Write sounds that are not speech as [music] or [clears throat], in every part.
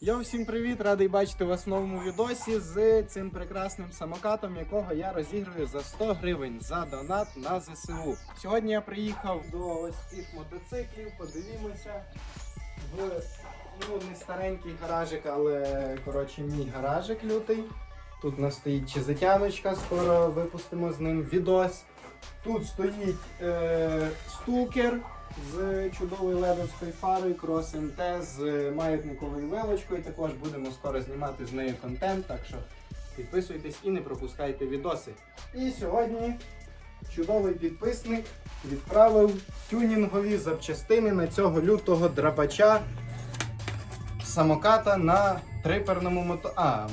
Йо, всім привіт! Радий бачити вас в новому відосі з цим прекрасним самокатом, якого я розіграю за 100 гривень за донат на ЗСУ. Сьогодні я приїхав до ось цих мотоциклів. Подивімося в ну не старенький гаражик, але коротше мій гаражик лютий. Тут у нас стоїть чизетяночка, скоро випустимо з ним відос. Тут стоїть е, стукер з чудовою ледовською фарою Cross MT з маятниковою вилочкою. Також будемо скоро знімати з нею контент, так що підписуйтесь і не пропускайте відоси. І сьогодні чудовий підписник відправив тюнінгові запчастини на цього лютого драбача самоката на триперному мото. А,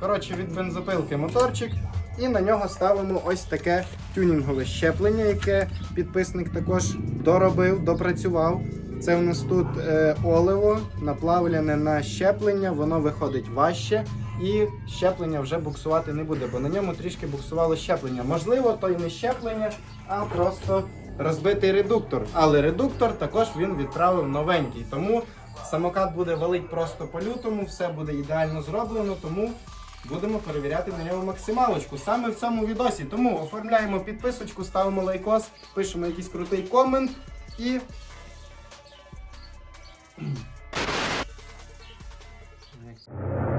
коротше, від бензопилки моторчик. І на нього ставимо ось таке тюнінгове щеплення, яке підписник також доробив, допрацював. Це у нас тут е, оливо наплавлене на щеплення, воно виходить важче, і щеплення вже буксувати не буде, бо на ньому трішки буксувало щеплення. Можливо, то й не щеплення, а просто розбитий редуктор. Але редуктор також він відправив новенький. Тому самокат буде валить просто по лютому, все буде ідеально зроблено. Тому будемо перевіряти на ньому максималочку саме в цьому відосі. Тому оформляємо підписочку, ставимо лайкос, пишемо якийсь крутий комент і. А [clears throat]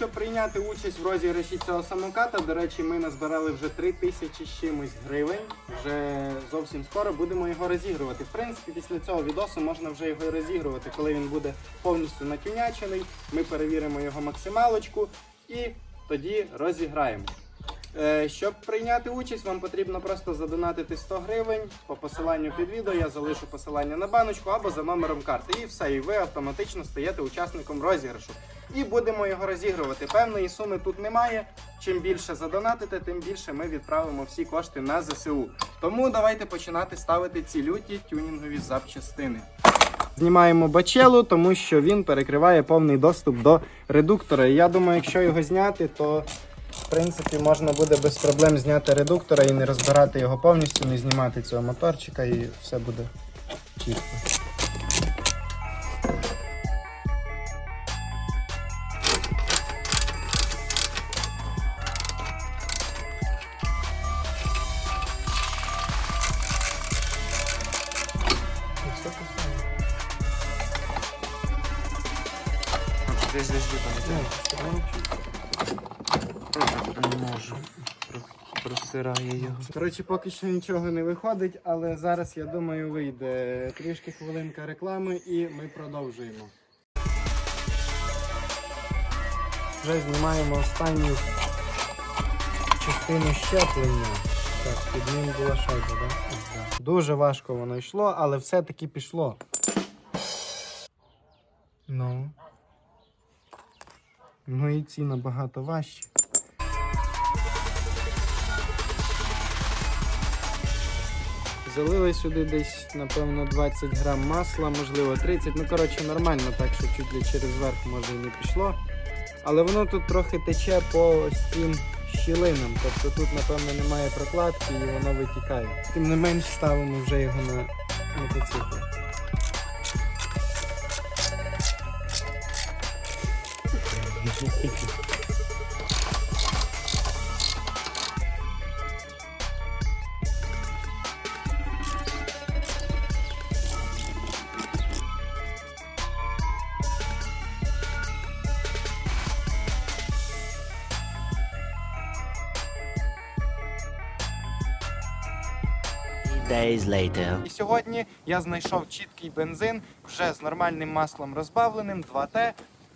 щоб прийняти участь в розіграші цього самоката, до речі, ми назбирали вже 3 тисячі з чимось гривень. Вже зовсім скоро будемо його розігрувати. В принципі, після цього відосу можна вже його розігрувати, коли він буде повністю натюнячений. Ми перевіримо його максималочку і тоді розіграємо. Е, Щоб прийняти участь, вам потрібно просто задонатити 100 гривень. По посиланню під відео я залишу посилання на баночку або за номером карти. І все, і ви автоматично стаєте учасником розіграшу. І будемо його розігрувати. Певної суми тут немає. Чим більше задонатите, тим більше ми відправимо всі кошти на ЗСУ. Тому давайте починати ставити ці люті тюнінгові запчастини. Знімаємо бачелу, тому що він перекриває повний доступ до редуктора. Я думаю, якщо його зняти, то в принципі можна буде без проблем зняти редуктора і не розбирати його повністю, не знімати цього моторчика і все буде чітко. Десь десь там. Не можу. Про- Просирає його. Коротше, поки що нічого не виходить, але зараз я думаю вийде трішки хвилинка реклами і ми продовжуємо. Вже знімаємо останню частину щеплення. Так, під ним була шайба, так? Да? Дуже важко воно йшло, але все-таки пішло. Ну. Ну і ці набагато важчі. Залили сюди десь, напевно, 20 грам масла, можливо 30. Ну, коротше, нормально, так що чуть ли через верх може і не пішло. Але воно тут трохи тече по ось цим щілинам. Тобто тут, напевно, немає прокладки і воно витікає. Тим не менш ставимо вже його на мотоцикл. Days later. І сьогодні я знайшов чіткий бензин вже з нормальним маслом розбавленим 2Т.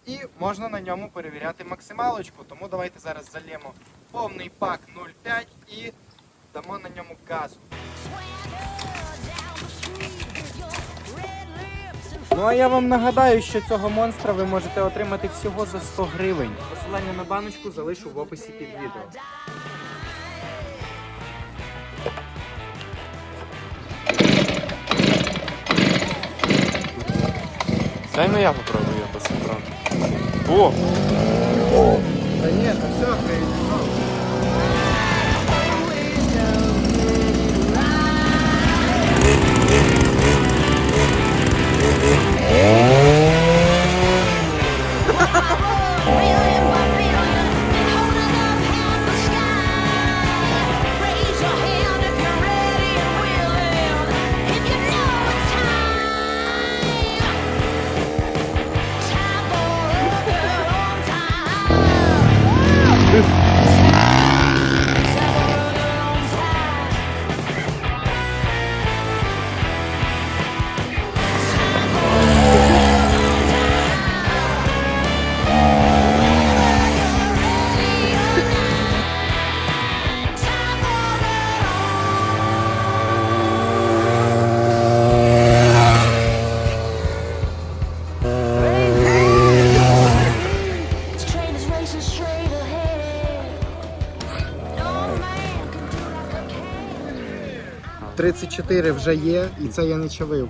І можна на ньому перевіряти максималочку. Тому давайте зараз зальємо повний пак 0,5 і дамо на ньому газу. Ну а я вам нагадаю, що цього монстра ви можете отримати всього за 100 гривень. Посилання на баночку залишу в описі під відео. Дай ну я попробую я посмотрю. О! О! Да нет, ну все, охренеть. Yeah. 34 вже є, і це я не чавив.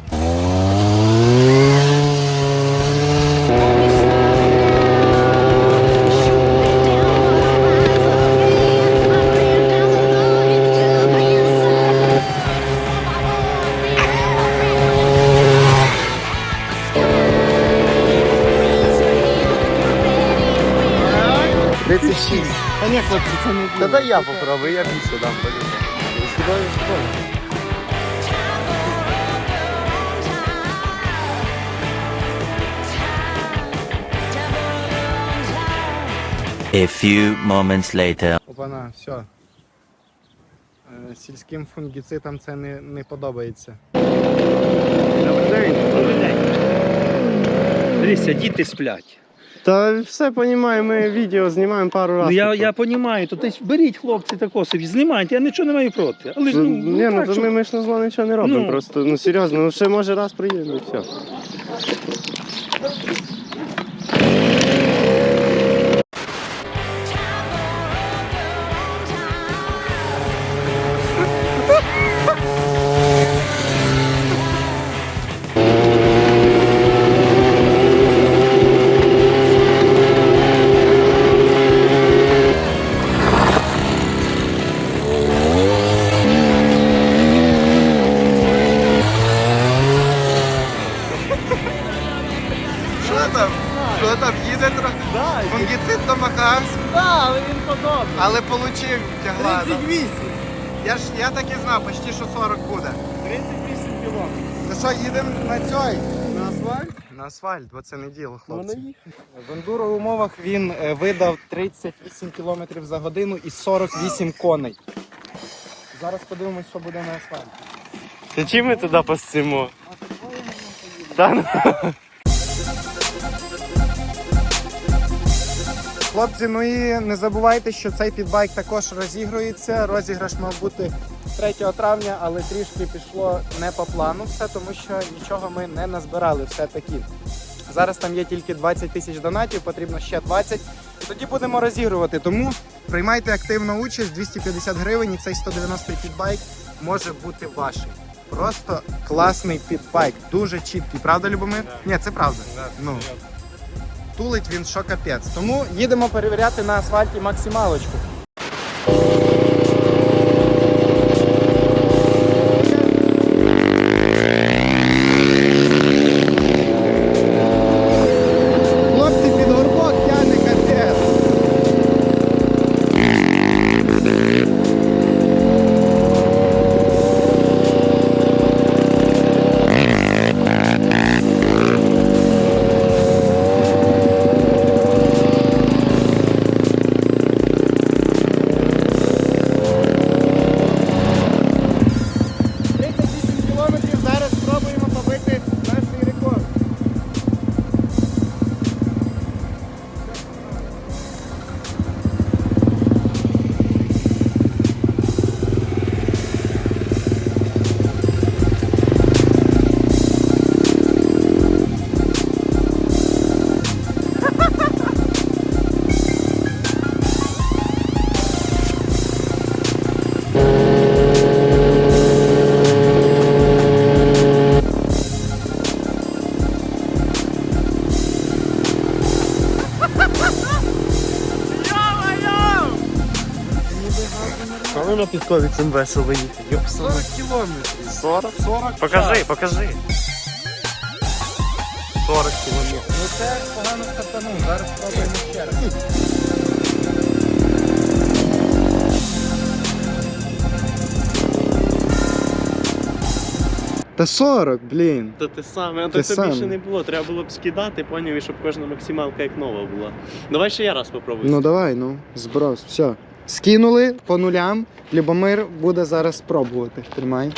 Та ні, хлопці, це не Та дай я попробую, я більше дам полюбу. A few moments later. Опана, все. Сільським фунгіцидам це не, не подобається. Добрий день. Добрий день. Дивіться, діти сплять. Та все понімаю, ми відео знімаємо пару Ну разів. я, я розумію, то десь беріть хлопці тако собі, знімайте, я нічого не маю проти. Але ж Ну, ну, ні, ну так, то ми, ми ж на зло нічого не робимо. Ну. Просто ну серйозно, ну ще може раз приїдемо і все. Фунгіцид домагався. але він подобний. Але получив тягла. 38. Я ж я так і знав, почти що 40 буде. 38 кілометрів. То що, їдемо на цей? На асфальт? На асфальт, бо це не діло, хлопці. В ендуро умовах він е, видав 38 км за годину і 48 коней. Зараз подивимось, що буде на асфальті. Та чим ми туди посимо? Та ну. Хлопці, ну і не забувайте, що цей підбайк також розігрується. Розіграш мав бути 3 травня, але трішки пішло не по плану все, тому що нічого ми не назбирали все-таки. Зараз там є тільки 20 тисяч донатів, потрібно ще 20. Тоді будемо розігрувати. Тому приймайте активну участь, 250 гривень і цей 190 підбайк може бути вашим. Просто класний підбайк, дуже чіткий. Правда, Любомир? Ні, це правда. ну. Тулить він що капець. Тому їдемо перевіряти на асфальті максималочку. Але на підкові цим весело їхати. 40 кілометрів. 40? 40 Покажи, покажи. 40 кілометрів. Ну це погано стартанув. Зараз спробуємо ще раз. Та 40, блін. Та те саме, а Те то це саме. більше не було. Треба було б скидати, поняв, і щоб кожна максималка як нова була. Давай ще я раз попробую. Ну давай, ну, зброс, все. Скинули по нулям. Любомир буде зараз спробувати. Тримай.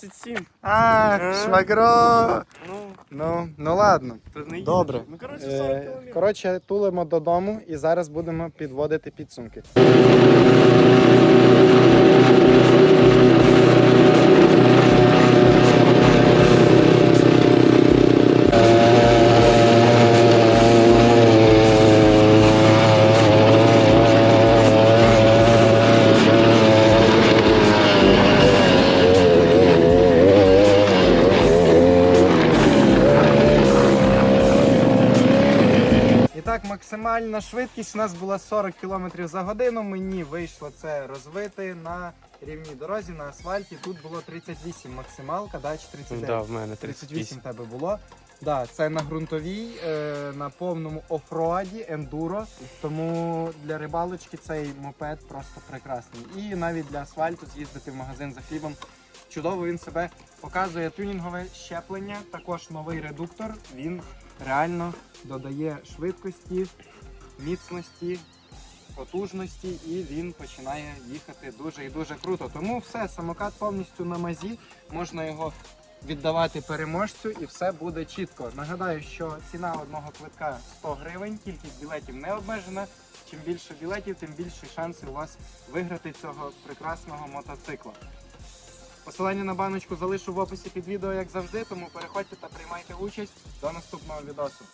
37. А, швагро! Ну, Ну, ну ладно. то не Добре. Ну, коротше, 40 Е, кілометрів. Коротше, тулимо додому і зараз будемо підводити підсумки. Максимальна швидкість у нас була 40 км за годину. Мені вийшло це розвити на рівній дорозі на асфальті. Тут було 38 максималка, да, чи 39? Да, в мене 38 38. в тебе було. Да, це на ґрунтовій, е, на повному офроаді, ендуро. Тому для рибалочки цей мопед просто прекрасний. І навіть для асфальту з'їздити в магазин за хлібом. Чудово він себе показує тюнінгове щеплення, також новий редуктор. Він реально додає швидкості, міцності, потужності, і він починає їхати дуже і дуже круто. Тому все, самокат повністю на мазі, можна його віддавати переможцю і все буде чітко. Нагадаю, що ціна одного квитка 100 гривень, кількість білетів не обмежена. Чим більше білетів, тим більші шанси у вас виграти цього прекрасного мотоцикла. Посилання на баночку залишу в описі під відео, як завжди, тому переходьте та приймайте участь. До наступного відосу.